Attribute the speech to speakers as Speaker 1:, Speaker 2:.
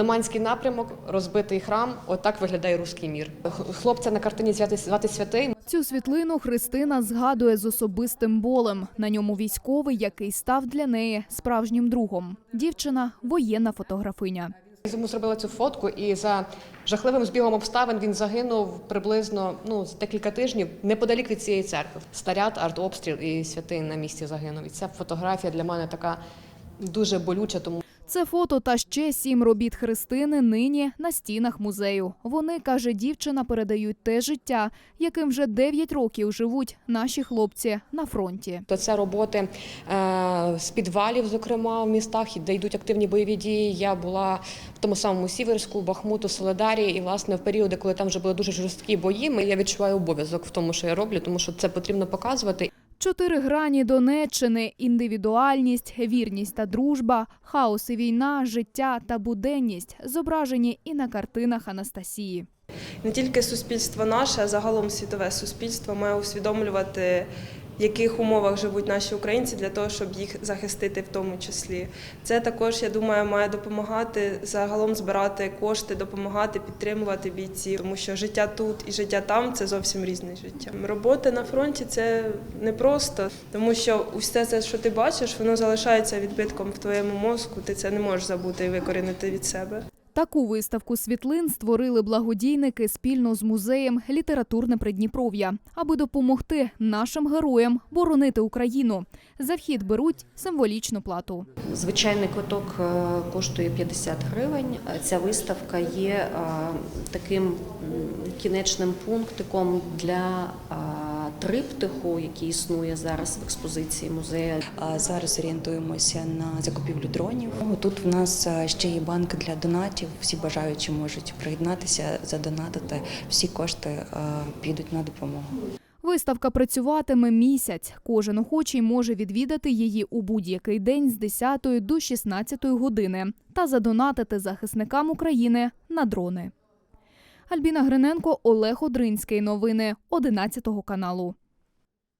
Speaker 1: Лиманський напрямок, розбитий храм. Отак виглядає руський мір. Хлопця на картині звати, святий.
Speaker 2: Цю світлину Христина згадує з особистим болем. На ньому військовий, який став для неї справжнім другом. Дівчина воєнна фотографиня.
Speaker 1: Йому зробила цю фотку, і за жахливим збігом обставин він загинув приблизно ну за декілька тижнів неподалік від цієї церкви. Снаряд, артобстріл і святий на місці загинув. І ця фотографія для мене така дуже болюча, тому
Speaker 2: Це фото та ще сім робіт Христини нині на стінах музею. Вони, каже дівчина, передають те життя, яким вже 9 років живуть наші хлопці на фронті.
Speaker 1: то це роботи е, з підвалів, зокрема в містах, де йдуть активні бойові дії. Я була в тому самому Сіверську, Бахмуту, Соледарі, і власне в періоди, коли там вже були дуже жорсткі бої, я відчуваю обов'язок в тому, що я роблю, тому що це потрібно показувати.
Speaker 2: Чотири грані Донеччини: індивідуальність, вірність та дружба, хаос і війна, життя та буденність зображені і на картинах Анастасії.
Speaker 3: Не тільки суспільство наше, а загалом світове суспільство має усвідомлювати, в яких умовах живуть наші українці для того, щоб їх захистити в тому числі. Це також, я думаю, має допомагати загалом збирати кошти, допомагати підтримувати бійців, тому що життя тут і життя там це зовсім різне життя. Робота на фронті це непросто, тому що усе це, що ти бачиш, воно залишається відбитком в твоєму мозку. Ти це не можеш забути і викорінити від себе.
Speaker 2: Таку виставку світлин створили благодійники спільно з музеєм Літературне Придніпров'я, аби допомогти нашим героям боронити Україну. За вхід беруть символічну плату.
Speaker 4: Звичайний квиток е, коштує 50 гривень. Ця виставка є е, таким кінечним пунктиком для е, триптиху, який існує зараз в експозиції музею.
Speaker 5: А Зараз орієнтуємося на закупівлю дронів. Тут в нас ще є банк для донатів. Всі бажаючі можуть приєднатися, задонатити. Всі кошти підуть на допомогу.
Speaker 2: Виставка працюватиме місяць. Кожен охочий може відвідати її у будь-який день з 10 до 16 години та задонатити захисникам України на дрони. Альбіна Гриненко, Олег Одринський. Новини 11 каналу.